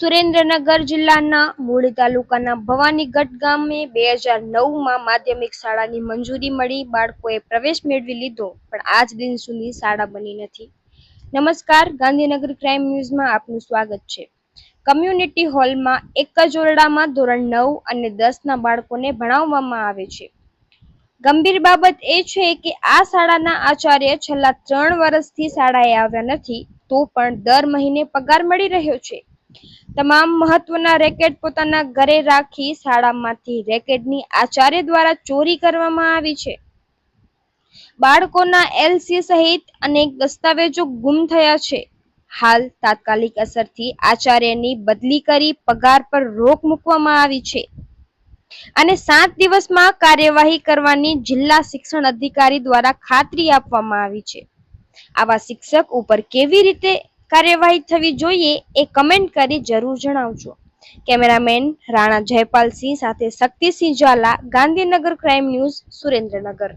સુરેન્દ્રનગર જિલ્લાના મૂળી તાલુકાના ભવાનીગઢ ગામે બે હજાર નવમાં માધ્યમિક શાળાની મંજૂરી મળી. બાળકોએ પ્રવેશ મેળવી લીધો, પણ આજ દિન સુધી શાળા બની નથી. નમસ્કાર, ગાંધીનગર ક્રાઇમ ન્યૂઝમાં આપનું સ્વાગત છે. કમ્યુનિટી હોલમાં એક જ ઓરડામાં ધોરણ નવ અને દસના બાળકોને ભણાવવામાં આવે છે. ગંભીર બાબત એ છે કે આ શાળાના આચાર્ય છેલ્લા ત્રણ વર્ષથી શાળાએ આવ્યા નથી, તો પણ દર મહિને પગાર મળી રહ્યો છે. તમામ મહત્વના રેકેટ પોતાના ઘરે રાખી શાળામાંથી રેકેટની આચાર્ય દ્વારા ચોરી કરવામાં આવી છે. બાળકોના એલસી સહિત અનેક દસ્તાવેજો ગુમ થયા છે. હાલ તાત્કાલિક અસરથી આચાર્યની બદલી કરી પગાર પર રોક મૂકવામાં આવી છે. અને સાત દિવસમાં કાર્યવાહી કરવાની જિલ્લા શિક્ષણ અધિકારી દ્વારા ખાતરી આપવામાં આવી છે. આવા શિક્ષક ઉપર કેવી રીતે કાર્યવાહી થવી જોઈએ એ કમેન્ટ કરી જરૂર જણાવજો. કેમેરામેન રાણા જયપાલસિંહ સાથે શક્તિસિંહ ઝાલા ગાંધીનગર ક્રાઇમ ન્યૂઝ સુરેન્દ્રનગર.